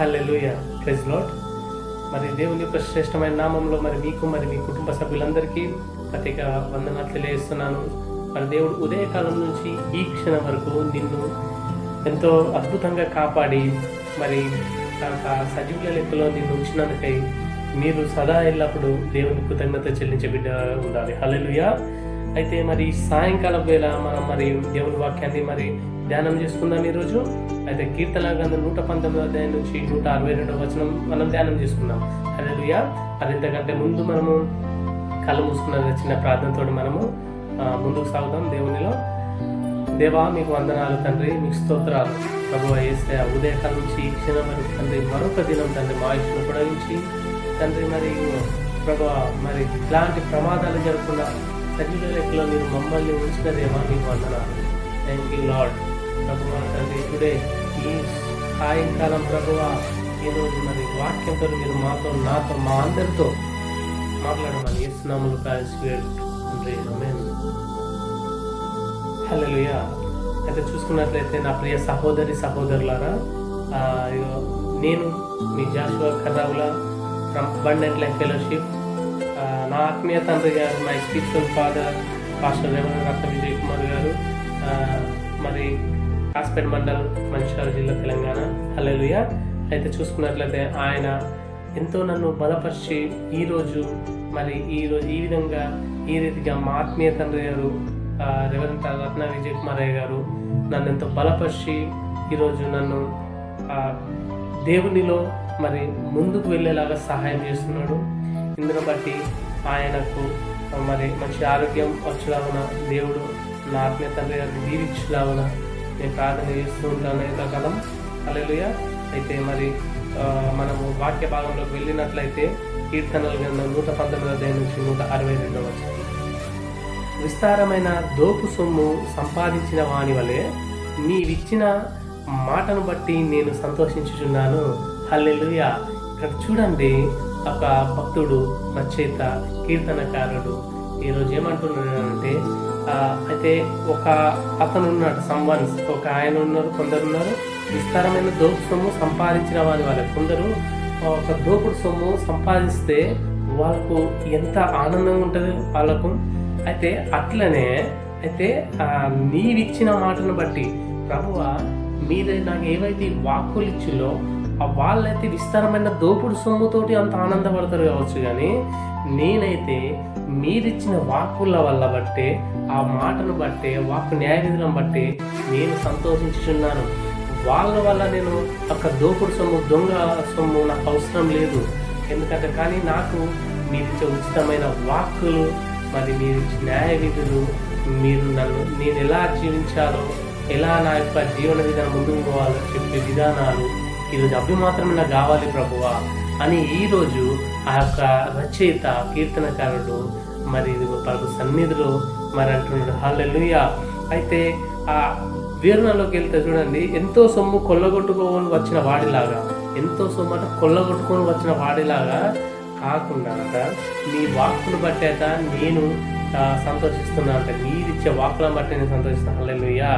హల్లెలూయ praise lord మరి దేవుని యొక్క శ్రేష్టమైన నామంలో మరి మీకు మరి మీ కుటుంబ సభ్యులందరికీ ప్రత్యేక వందనాలు తెలియజేస్తున్నాను. మరి దేవుడు ఉదయకాలం నుంచి ఈ క్షణం వరకు నిన్ను ఎంతో అద్భుతంగా కాపాడి మరి సజీవుల లెక్కలో నిన్ను ఉంచినందుకై మీరు సదా ఎల్లప్పుడు దేవుని కృతజ్ఞత చెల్లించే బిడ్డ ఉండాలి. హల్లెలూయా అయితే మరి సాయంకాలం వేళ మనం మరి దేవుని వాక్యాన్ని మరి ధ్యానం చేసుకుందాం ఈరోజు. అయితే కీర్తన గ్రంథం నూట పంతొమ్మిది అధ్యాయం నుంచి నూట అరవై రెండవ వచనం మనం ధ్యానం చేసుకుందాం. హల్లెలూయా. అది ఇంతకంటే ముందు మనము కళ్ళు మూసుకున్న చిన్న ప్రార్థనతో మనము ముందుకు సాగుదాం దేవునిలో. దేవా మీకు వందనాలు తండ్రి మీకు స్తోత్రాలు. ప్రభు వేస్తే ఉదయకాలం నుంచి ఈ క్షణం వరకు తండ్రి మరొక దినం తండ్రి మా ఇష్టం పొడిగించి తండ్రి మరి ప్రభు మరి ఇలాంటి ప్రమాదాలు జరగకుండా సజీవ లెక్కలో మీరు మమ్మల్ని ఉంచిన దేవా మీకు థ్యాంక్ యూ లాడ్ ప్రభు తండ్రి టుడే ఈ సాయంకాలం ప్రభువ. ఈరోజు మరి వాక్యంతో మీరు మాతో నాతో మా అందరితో మాట్లాడమని ఇస్తున్నాములు కాల్సి తండ్రి ఆమేన్. అయితే చూసుకున్నట్లయితే నా ప్రియ సహోదరి సహోదరులారా నేను మీ Joshua Karravula from abundant life fellowship నా ఆత్మీయ తండ్రి గారు my spiritual father pastor Revanth Ratna Vijay Kumar గారు మరి కాస్పేట్ మండల్ మంచిర్యాల జిల్లా తెలంగాణ. హల్లెలూయా అయితే చూసుకున్నట్లయితే ఆయన ఎంతో నన్ను బలపరిచి ఈరోజు మరి ఈ రోజు ఈ విధంగా ఈ రీతిగా మా ఆత్మీయ తండ్రి గారు రేవంత్ రత్న విజయ్ కుమార్ అయ్య గారు నన్ను ఎంతో బలపరిచి ఈరోజు నన్ను దేవునిలో మరి ముందుకు వెళ్ళేలాగా సహాయం చేస్తున్నాడు. ఇందులో బట్టి ఆయనకు మరి మంచి ఆరోగ్యం వచ్చేలాగున దేవుడు నా ఆత్మీయ తండ్రి గారిని దీవించేలాగున నేను ప్రార్థన చేస్తూ ఉంటాను ఎంతకాలం అలెలుయ అయితే మరి మనము వాక్య భాగంలోకి వెళ్ళినట్లయితే కీర్తనలు కింద నూట పంతొమ్మిది అధ్యాయం నుంచి నూట అరవై రెండవ విస్తారమైన దోపు సొమ్ము సంపాదించిన వాని వలె నీవిచ్చిన మాటను బట్టి నేను సంతోషించుచున్నాను. హల్లెలూయా. ఇక్కడ చూడండి ఒక భక్తుడు రచయిత కీర్తనకారుడు. ఈరోజు ఏమంటున్నాడంటే అయితే ఒక అతను ఉన్నాడు సంవన్స్ ఒక ఆయన ఉన్నారు కొందరు ఉన్నారు విస్తారమైన దోపు సొమ్ము సంపాదించిన వారి వాళ్ళ కొందరు. ఒక దోపుడు సొమ్ము సంపాదిస్తే వాళ్ళకు ఎంత ఆనందంగా ఉంటుంది వాళ్ళకు? అయితే అట్లనే అయితే ఆ, నీవిచ్చిన మాటను బట్టి ప్రభువ మీద నాకు ఏవైతే వాక్కులు ఇచ్చిలో వాళ్ళైతే విస్తారమైన దోపుడు సొమ్ముతోటి అంత ఆనందపడతారు కావచ్చు కానీ నేనైతే మీరిచ్చిన వాక్కుల వల్ల బట్టే ఆ మాటను బట్టే వాక్కు న్యాయ విధులను బట్టి నేను సంతోషించుచున్నాను. వాళ్ళ వల్ల నేను ఒక దోపుడు సొమ్ము దొంగ సొమ్ము నాకు అవసరం లేదు. ఎందుకంటే కానీ నాకు మీరు ఇచ్చే ఉచితమైన వాక్కులు మరి మీరు న్యాయ విధులు మీరు నన్ను నేను ఎలా జీవించాలో ఎలా నా యొక్క జీవన విధానం ముందుకు పోవాలో చెప్పే విధానాలు ఈరోజు అవి మాత్రమే నాకు కావాలి ప్రభువా అని ఈరోజు ఆ యొక్క రచయిత కీర్తనకారుడు మరి ప్రభు సన్నిధిలో మరి అంటున్నాడు. హాలెలుయా అయితే ఆ వీరణలోకి వెళ్తే చూడండి ఎంతో సొమ్ము కొల్లగొట్టుకొని వచ్చిన వాడిలాగా ఎంతో సొమ్ము అంటే కొల్లగొట్టుకొని వచ్చిన వాడిలాగా కాకుండా అట నీ వాక్కును బట్టేట నేను సంతోషిస్తున్నాను సంతోషిస్తున్నా అంటే. మీరిచ్చే వాక్కులను బట్టి నేను సంతోషిస్తాను హల్లెలుయా.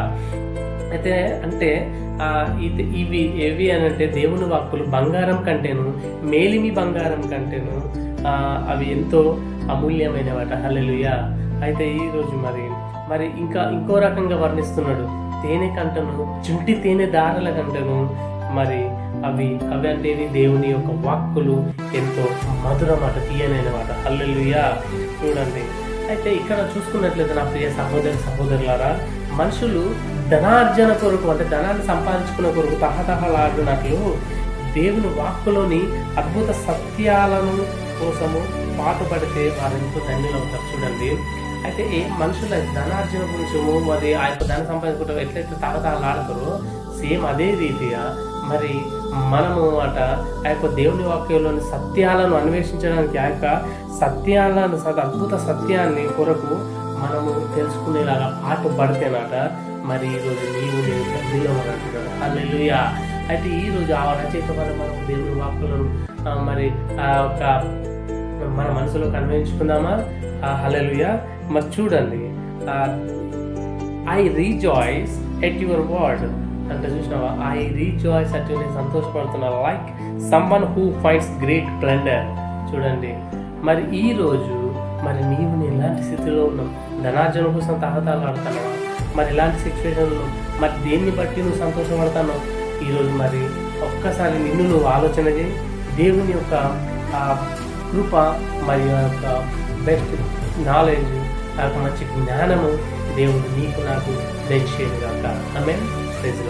అయితే అంటే ఇది ఇవి ఏవి అని అంటే దేవుని వాక్కులు బంగారం కంటేను మేలిమి బంగారం కంటేను అవి ఎంతో అమూల్యమైనవట. హలలుయ అయితే ఈరోజు మరి మరి ఇంకా ఇంకో రకంగా వర్ణిస్తున్నాడు. తేనె కంటను చుంటి తేనె దారల కంటను మరి అవి అవి అంటే దేవుని యొక్క వాక్కులు ఎంతో మధురమాట తీయనైన మాట చూడండి. అయితే ఇక్కడ చూసుకున్నట్లయితే నా ప్రియ సహోదరి సహోదరులారా మనుషులు ధనార్జన కొరకు అంటే ధనాన్ని సంపాదించుకున్న కొరకు తహతహలాడినట్లు దేవుని వాక్కులోని అద్భుత సత్యాలను కోసము పాటుపడితే వారెంతో ఎంతో ధన్యులు అవుతారు చూడండి. అయితే ఏ మనుషుల ధనార్జన గురించి మరి ఆ యొక్క ధన సంపాదించుకుంటారు ఎట్లయితే తహతహలాడతారో సేమ్ అదే రీతిగా మరి మనము అట ఆ యొక్క దేవుని వాక్యంలోని సత్యాలను అన్వేషించడానికి ఆ యొక్క సత్యాలను అద్భుత సత్యాన్ని కొరకు మనము తెలుసుకునేలాగా పాటు పడితేనట మరి ఈరోజు నీవు నేను తండ్రిలో అంటున్నాడు అయితే ఈరోజు ఆ రచయిత వల్ల మనం దేవుని వాక్కులను మరి ఆ యొక్క మన మనసులో అన్వయించుకుందామా హల్లెలూయా. మరి చూడండి I rejoice at your word అంటే చూసినావా? ఐ రీజాయిస్ అంటే నేను సంతోషపడుతున్నా like someone who fights great plunder చూడండి మరి ఈ రోజు మరి నీవు ఎలాంటి స్థితిలో ఉన్నావు? ధనార్జన కోసం తాహతాలు ఆడుతున్నావా మరి ఎలాంటి సిచ్యువేషన్లో మరి దేన్ని బట్టి నువ్వు సంతోషపడతానో? ఈరోజు మరి ఒక్కసారి నిన్ను నువ్వు ఆలోచన చేయి. దేవుని యొక్క ఆ కృప మరియు ఆ యొక్క బెస్ట్ నాలెడ్జ్ ఆ యొక్క మంచి జ్ఞానము దేవుడు నీకు నాకు దయచేయను గాక ఆమె ప్రెజ్